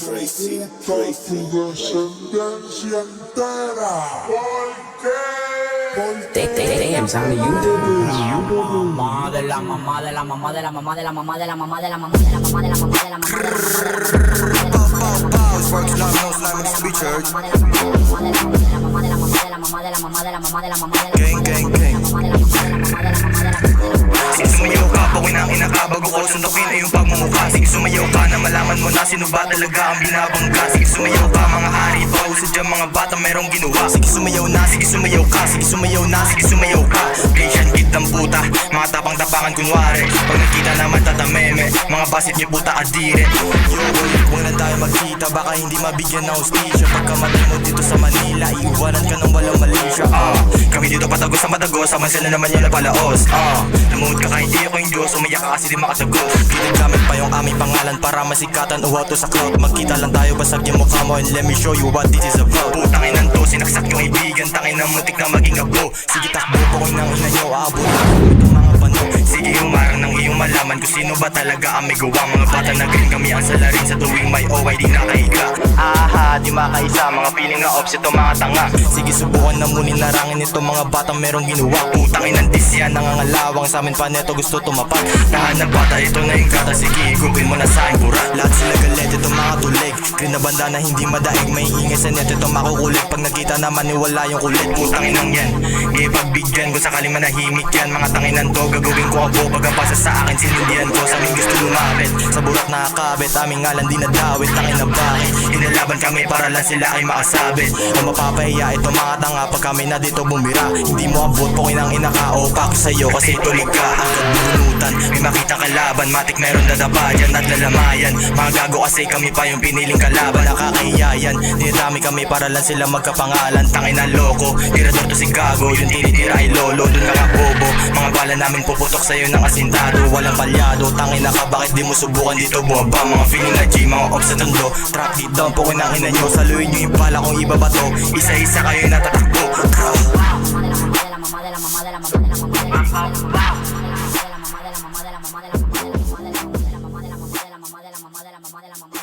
Tracy, Tracy. descendencia entera. ¿Por qué? Damn, sound you Mamá de la mamá de la mamá de la mamá de la mamá de la mamá de la mamá de la mamá de la mamá de la mamá de la church. Na sino ba talaga ang binabangga? Sige sumayaw ka mga hari. Pa Sadya mga bata merong ginawa. Sige sumayaw na, sige sumayaw ka. Sige sumayaw na, sige sumayaw ka. Patient kid ng puta Mga tapang-tapangan kunwari. Pag nakita naman tatameme Mga basit niyo puta adire. Yo huwag na tayo magkita Baka hindi mabigyan ng hostisya Pagkamatay mo dito sa Manila Iiwanan ka ng walang malisya ah. Kami dito patagos sa matagos Sama sila naman yan na palaos ah. Namuhod ka kahit di ako yung Diyos Umiyak ka kasi di pa yung aming pangalan Para masikatan? O auto sa crowd Magkita lang tayo basag yung mukha mo. And let me show you what this is about. Putangin ng to, sinaksak yung ibigan. Tangin ng muntik na maging abo. Sige takbo po ko ng ina nyo Aabot Sige humarang ng iyong malaman Kung sino ba talaga ang may gawa. Mga bata na green kami ang salarin Sa tuwing may OY di nakahiga. Aha, di makaisa Mga piling na ops ito mga tanga. Sige subukan na munin narangin ito Mga batang merong ginawa. Putangin ng disya Nangangalawang sa amin pa neto gusto tumapat. Lahat ng bata ito na yung Sige igupin mo na sa aking pura Lahat sila galit ito mga tulig. Green na banda na hindi madaig May ingay sa neto ito makukulit. Pag nakita naman ni wala yung kulit Putangin ng yan Ipagbigyan kung sakali manahimik yan Mga tanginan to gagawin ko abo Pag ang sa akin. Sinindihan ko Sa aming gusto lumapit. Sa burak nakakabit Aming ngalan di nadawit. Tangin na bakit Inalaban kami para lang sila ay makasabit. Ang mapapahiya ito mga tanga Pag kami na dito bumira. Hindi mo abot po kinang inakaupa ko sa'yo Kasi tulig ka Agad bunutan May makita kalaban Matik meron dadaba dyan at lalamayan. Mga gago kasi kami pa yung piniling kalaban. Nakakahiya yan Dinadami kami para lang sila magkapangalan. Tangin na loko gago Yung tinitira ay lolo, dun ka kabobo Mga bala namin puputok sa'yo ng asintado Walang palyado, tangin na ka, bakit di mo subukan? Dito Bumaba mga feeling na G, mga ops sa tondo Trap deep down, pukoy ng ina nyo Saluhin nyo yung bala kung iba ba to Isa-isa kayo natatakbo. Wow! Mamadala, mamadala, mamadala, mamadala, mamadala, mamadala, mamadala, mamadala, mamadala, mamadala, mamadala, mamadala, mamadala, mamadala, mamadala, mamadala, mamadala, mamadala, mamadala,